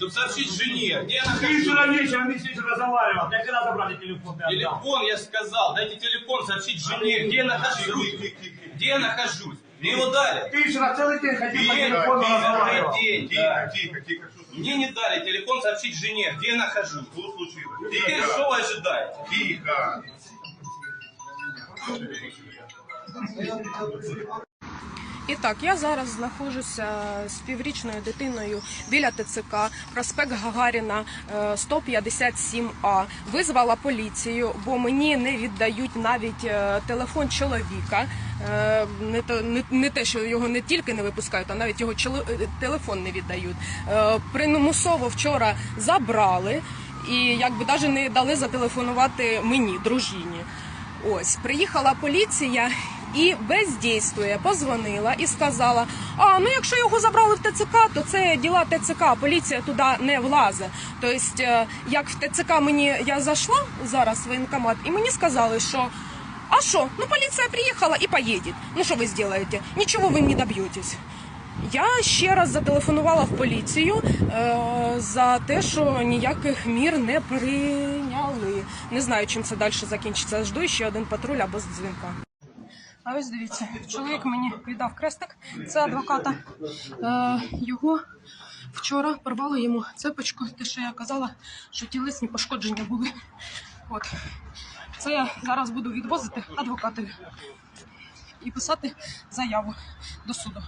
чтобы сообщить жене, где она Ты вчера вечером не сидишь разговаривал. Я когда забрали телефон, ты. Телефон, я сказал, дайте телефон, сообщить жене, где я нахожусь. Где я нахожусь. Мне его дали. Ты вчера целый день ходил по телефону разговаривал. день, Тихо, да. тихо, тихо. Мне не дали телефон сообщить жене, где я нахожусь. Что случилось? Теперь что вы ожидаете? Тихо. І так, я зараз знаходжуся з піврічною дитиною біля ТЦК, проспект Гагаріна е, 157А. Визвала поліцію, бо мені не віддають навіть е, телефон чоловіка. Е, Не, то, не, не те, що його не тільки не випускають, а навіть його е, телефон не віддають. Е, Примусово вчора забрали і якби навіть не дали зателефонувати мені, дружині. Ось приїхала поліція і бездійствує, позвонила і сказала: а ну якщо його забрали в ТЦК, то це діла ТЦК, поліція туди не влазить. Тобто, е, як в ТЦК мені я зайшла зараз в воєнкомат, і мені сказали, що. А що? Ну поліція приїхала і поїде. Ну що ви зробите? Нічого ви не доб'єтесь. Я ще раз зателефонувала в поліцію е, за те, що ніяких мір не прийняли. Не знаю, чим це далі закінчиться. Жду ще один патруль або з дзвінка. А ось дивіться, чоловік мені віддав крестик, це адвоката. Е, його вчора порвало йому цепочку, те, що я казала, що тілесні пошкодження були. От. Це я зараз буду відвозити адвокатові і писати заяву до суду.